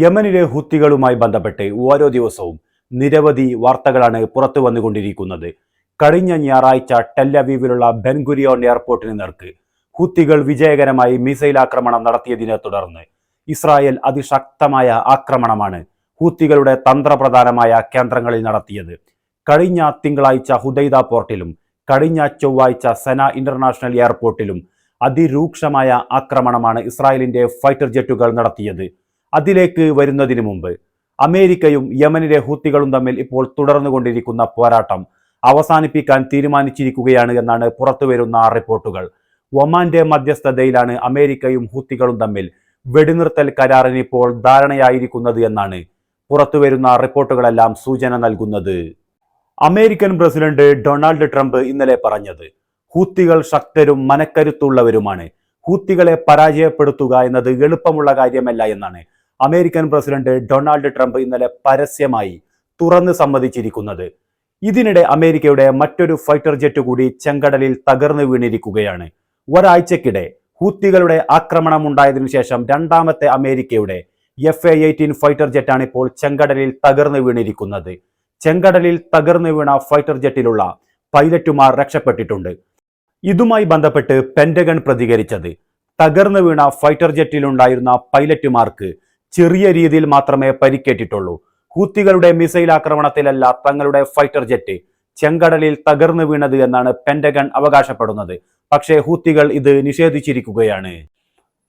യമനിലെ ഹുത്തികളുമായി ബന്ധപ്പെട്ട് ഓരോ ദിവസവും നിരവധി വാർത്തകളാണ് പുറത്തു വന്നുകൊണ്ടിരിക്കുന്നത്. കഴിഞ്ഞ ഞായറാഴ്ച ടെല്ലവീവിലുള്ള ബെൻഗുരിയോൺ എയർപോർട്ടിന് നേർക്ക് ഹുത്തികൾ വിജയകരമായി മിസൈൽ ആക്രമണം നടത്തിയതിനെ തുടർന്ന് ഇസ്രായേൽ അതിശക്തമായ ആക്രമണമാണ് ഹുത്തികളുടെ തന്ത്രപ്രധാനമായ കേന്ദ്രങ്ങളിൽ നടത്തിയത്. കഴിഞ്ഞ തിങ്കളാഴ്ച ഹുദൈദ പോർട്ടിലും കഴിഞ്ഞ ചൊവ്വാഴ്ച സെന ഇന്റർനാഷണൽ എയർപോർട്ടിലും അതിരൂക്ഷമായ ആക്രമണമാണ് ഇസ്രായേലിന്റെ ഫൈറ്റർ ജെറ്റുകൾ നടത്തിയത്. അതിലേക്ക് വരുന്നതിന് മുമ്പ് അമേരിക്കയും യമനിലെ ഹൂത്തികളും തമ്മിൽ ഇപ്പോൾ തുടർന്നുകൊണ്ടിരിക്കുന്ന പോരാട്ടം അവസാനിപ്പിക്കാൻ തീരുമാനിച്ചിരിക്കുകയാണ് എന്നാണ് പുറത്തുവരുന്ന റിപ്പോർട്ടുകൾ. ഒമാന്റെ മധ്യസ്ഥതയിലാണ് അമേരിക്കയും ഹൂത്തികളും തമ്മിൽ വെടിനിർത്തൽ കരാറിന് ഇപ്പോൾ ധാരണയായിരിക്കുന്നത് എന്നാണ് പുറത്തുവരുന്ന റിപ്പോർട്ടുകളെല്ലാം സൂചന നൽകുന്നത്. അമേരിക്കൻ പ്രസിഡന്റ് ഡൊണാൾഡ് ട്രംപ് ഇന്നലെ പറഞ്ഞത് ഹൂത്തികൾ ശക്തരും മനക്കരുത്തുള്ളവരുമാണ്. ഹൂത്തികളെ പരാജയപ്പെടുത്തുക എന്നത് എളുപ്പമുള്ള കാര്യമല്ല എന്നാണ് അമേരിക്കൻ പ്രസിഡന്റ് ഡൊണാൾഡ് ട്രംപ് ഇന്നലെ പരസ്യമായി തുറന്ന് സമ്മതിച്ചിരിക്കുന്നത്. ഇതിനിടെ അമേരിക്കയുടെ മറ്റൊരു ഫൈറ്റർ ജെറ്റ് കൂടി ചെങ്കടലിൽ തകർന്നു വീണിരിക്കുകയാണ്. ഒരാഴ്ചക്കിടെ ഹൂത്തികളുടെ ആക്രമണം ഉണ്ടായതിനു ശേഷം രണ്ടാമത്തെ അമേരിക്കയുടെ എഫ് എ എയ്റ്റീൻ ഫൈറ്റർ ജെറ്റാണ് ഇപ്പോൾ ചെങ്കടലിൽ തകർന്നു വീണിരിക്കുന്നത്. ചെങ്കടലിൽ തകർന്നു വീണ ഫൈറ്റർ ജെറ്റിലുള്ള പൈലറ്റുമാർ രക്ഷപ്പെട്ടിട്ടുണ്ട്. ഇതുമായി ബന്ധപ്പെട്ട് പെന്റഗൺ പ്രതികരിച്ചത്. തകർന്നു വീണ ഫൈറ്റർ ജെറ്റിലുണ്ടായിരുന്ന പൈലറ്റുമാർക്ക് ചെറിയ രീതിയിൽ മാത്രമേ പരിക്കേറ്റിട്ടുള്ളൂ. ഹൂത്തികളുടെ മിസൈൽ ആക്രമണത്തിലല്ല തങ്ങളുടെ ഫൈറ്റർ ജെറ്റ് ചെങ്കടലിൽ തകർന്നു വീണത് എന്നാണ് പെൻഡഗൺ അവകാശപ്പെടുന്നത്. പക്ഷേ ഹൂത്തികൾ ഇത് നിഷേധിച്ചിരിക്കുകയാണ്.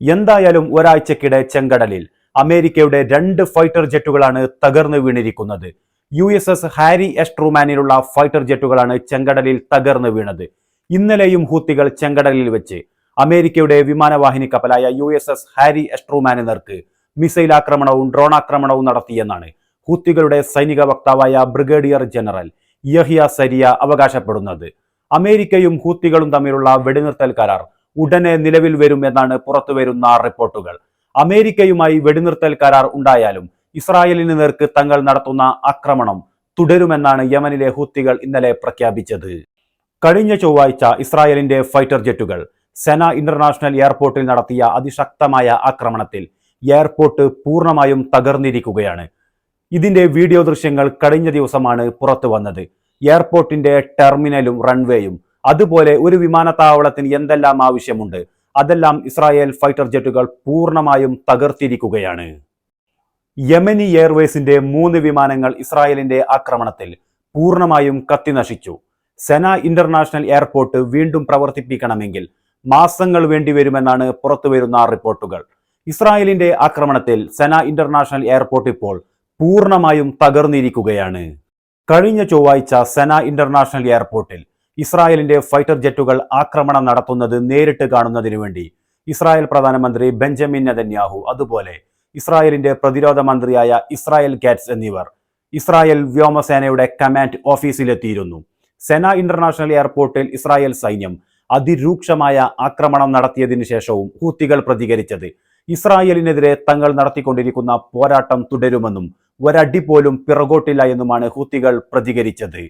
എന്തായാലും ഒരാഴ്ചക്കിടെ ചെങ്കടലിൽ അമേരിക്കയുടെ രണ്ട് ഫൈറ്റർ ജെറ്റുകളാണ് തകർന്നു വീണിരിക്കുന്നത്. U S S Harry S ട്രൂമാനിലുള്ള fighter ജെറ്റുകളാണ് ചെങ്കടലിൽ തകർന്നു വീണത്. ഇന്നലെയും ഹൂത്തികൾ ചെങ്കടലിൽ വെച്ച് അമേരിക്കയുടെ വിമാനവാഹിനി കപ്പലായ U S S Harry S നേർക്ക് മിസൈൽ ആക്രമണവും ഡ്രോൺ ആക്രമണവും നടത്തിയെന്നാണ് ഹൂത്തികളുടെ സൈനിക വക്താവായ ബ്രിഗേഡിയർ ജനറൽ യഹിയ സരിയ അവകാശപ്പെടുന്നത്. അമേരിക്കയും ഹൂത്തികളും തമ്മിലുള്ള വെടിനിർത്തൽ കരാർ ഉടനെ നിലവിൽ വരും എന്നാണ് പുറത്തുവരുന്ന റിപ്പോർട്ടുകൾ. അമേരിക്കയുമായി വെടിനിർത്തൽ കരാർ ഉണ്ടായാലും ഇസ്രായേലിന് നേർക്ക് തങ്ങൾ നടത്തുന്ന ആക്രമണം തുടരുമെന്നാണ് യമനിലെ ഹൂത്തികൾ ഇന്നലെ പ്രഖ്യാപിച്ചത്. കഴിഞ്ഞ ചൊവ്വാഴ്ച ഇസ്രായേലിന്റെ ഫൈറ്റർ ജെറ്റുകൾ സെന ഇന്റർനാഷണൽ എയർപോർട്ടിൽ നടത്തിയ അതിശക്തമായ ആക്രമണത്തിൽ എയർപോർട്ട് പൂർണമായും തകർന്നിരിക്കുകയാണ്. ഇതിന്റെ വീഡിയോ ദൃശ്യങ്ങൾ കഴിഞ്ഞ ദിവസമാണ് പുറത്തു വന്നത്. എയർപോർട്ടിന്റെ ടെർമിനലും റൺവേയും അതുപോലെ ഒരു വിമാനത്താവളത്തിന് എന്തെല്ലാം ആവശ്യമുണ്ട് അതെല്ലാം ഇസ്രായേൽ ഫൈറ്റർ ജെറ്റുകൾ പൂർണമായും തകർത്തിരിക്കുകയാണ്. യമനി എയർവേസിന്റെ മൂന്ന് വിമാനങ്ങൾ ഇസ്രായേലിന്റെ ആക്രമണത്തിൽ പൂർണമായും കത്തിനശിച്ചു. സെന ഇന്റർനാഷണൽ എയർപോർട്ട് വീണ്ടും പ്രവർത്തിപ്പിക്കണമെങ്കിൽ മാസങ്ങൾ വേണ്ടിവരുമെന്നാണ് പുറത്തുവരുന്ന റിപ്പോർട്ടുകൾ. ഇസ്രായേലിന്റെ ആക്രമണത്തിൽ സെന ഇന്റർനാഷണൽ എയർപോർട്ട് ഇപ്പോൾ പൂർണമായും തകർന്നിരിക്കുകയാണ്. കഴിഞ്ഞ ചൊവ്വാഴ്ച സെന ഇന്റർനാഷണൽ എയർപോർട്ടിൽ ഇസ്രായേലിന്റെ ഫൈറ്റർ ജെറ്റുകൾ ആക്രമണം നടത്തുന്നത് നേരിട്ട് കാണുന്നതിനു വേണ്ടി ഇസ്രായേൽ പ്രധാനമന്ത്രി ബെഞ്ചമിൻ നെതന്യാഹു അതുപോലെ ഇസ്രായേലിന്റെ പ്രതിരോധ മന്ത്രിയായ ഇസ്രായേൽ ഗാറ്റ്സ് എന്നിവർ ഇസ്രായേൽ വ്യോമസേനയുടെ കമാൻഡ് ഓഫീസിലെത്തിയിരുന്നു. സെന ഇന്റർനാഷണൽ എയർപോർട്ടിൽ ഇസ്രായേൽ സൈന്യം അതിരൂക്ഷമായ ആക്രമണം നടത്തിയതിനു ശേഷവും ഹൂത്തികൾ പ്രതികരിച്ചത് ഇസ്രായേലിനെതിരെ തങ്ങൾ നടത്തിക്കൊണ്ടിരിക്കുന്ന പോരാട്ടം തുടരുമെന്നും ഒരടി പോലും പിറകോട്ടില്ല എന്നുമാണ് ഹുത്തികൾ പ്രതികരിച്ചത്.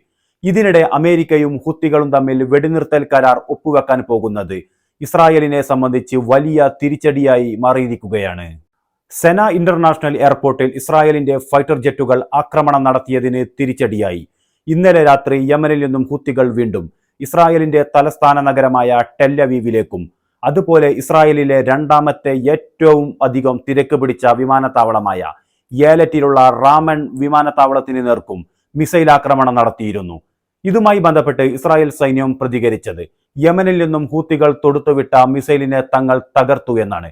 ഇതിനിടെ അമേരിക്കയും ഹുത്തികളും തമ്മിൽ വെടിനിർത്തൽ കരാർ ഒപ്പുവെക്കാൻ പോകുന്നത് ഇസ്രായേലിനെ സംബന്ധിച്ച് വലിയ തിരിച്ചടിയായി മാറിയിരിക്കുകയാണ്. സെന ഇന്റർനാഷണൽ എയർപോർട്ടിൽ ഇസ്രായേലിന്റെ ഫൈറ്റർ ജെറ്റുകൾ ആക്രമണം നടത്തിയതിന് തിരിച്ചടിയായി. ഇന്നലെ രാത്രി യമനിൽ നിന്നും ഹൂത്തികൾ വീണ്ടും ഇസ്രായേലിന്റെ തലസ്ഥാന നഗരമായ ടെല്ലവീവിലേക്കും അതുപോലെ ഇസ്രായേലിലെ രണ്ടാമത്തെ ഏറ്റവും അധികം തിരക്ക് പിടിച്ച വിമാനത്താവളമായ ഏലറ്റിലുള്ള റാമൻ വിമാനത്താവളത്തിന് നേർക്കും മിസൈൽ ആക്രമണം നടത്തിയിരുന്നു. ഇതുമായി ബന്ധപ്പെട്ട് ഇസ്രായേൽ സൈന്യം പ്രതികരിച്ചത്. യമനിൽ നിന്നും ഹൂത്തികൾ തൊടുത്തുവിട്ട മിസൈലിനെ തങ്ങൾ തകർത്തു എന്നാണ്